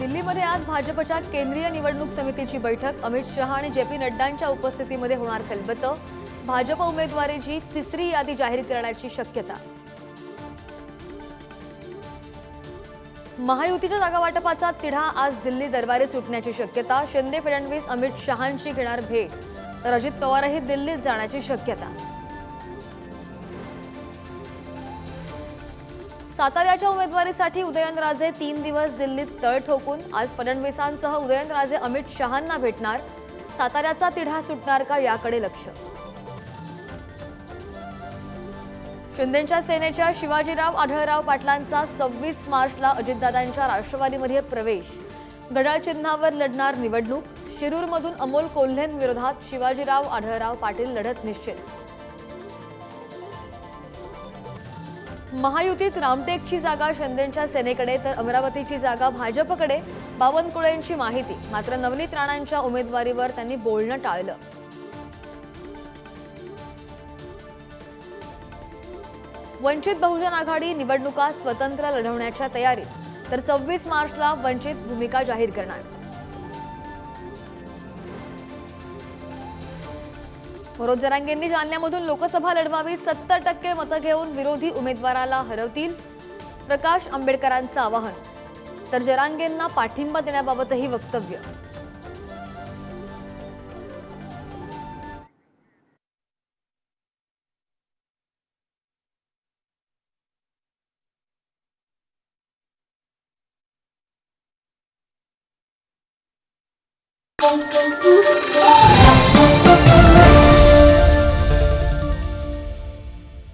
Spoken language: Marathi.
दिल्लीमध्ये आज भाजपच्या केंद्रीय निवडणूक समितीची बैठक. अमित शहा आणि जे पी नड्डांच्या उपस्थितीमध्ये होणार खलबतं. भाजप उमेदवारीची तिसरी यादी जाहीर करण्याची शक्यता. महायुतीच्या जागावाटपाचा तिढा आज दिल्ली दरबारी सुटण्याची शक्यता. शिंदे फडणवीस अमित शहांची घेणार भेट. तर अजित पवारही दिल्लीत जाण्याची शक्यता. साताऱ्याच्या उमेदवारीसाठी उदयनराजे तीन दिवस दिल्लीत तळ ठोकून आज फडणवीसांसह उदयनराजे अमित शहांना भेटणार. साताऱ्याचा तिढा सुटणार का याकडे लक्ष? शिंदेच्या सेनेच्या शिवाजीराव आढळराव पाटलांचा सव्वीस मार्चला अजितदादांच्या राष्ट्रवादीमध्ये प्रवेश. गडाळ चिन्हावर लढणार निवडणूक. शिरूरमधून अमोल कोल्हेंविरोधात शिवाजीराव आढळराव पाटील लढत निश्चित. महायुतीत रामटेकची जागा शिंदेच्या सेनेकडे तर अमरावतीची जागा भाजपकडे बावनकुळेंची माहिती. मात्र नवनीत राणांच्या उमेदवारीवर त्यांनी बोलणं टाळलं. वंचित बहुजन आघाडी निवडणुका स्वतंत्र लढवण्याच्या तयारीत. तर सव्वीस मार्चला वंचित भूमिका जाहीर करणार. मनोज जरांगेंनी जालन्यामधून लोकसभा लढवावी सत्तर टक्के मतं घेऊन विरोधी उमेदवाराला हरवतील प्रकाश आंबेडकरांचं आवाहन. तर जरांगेंना पाठिंबा देण्याबाबतही वक्तव्य.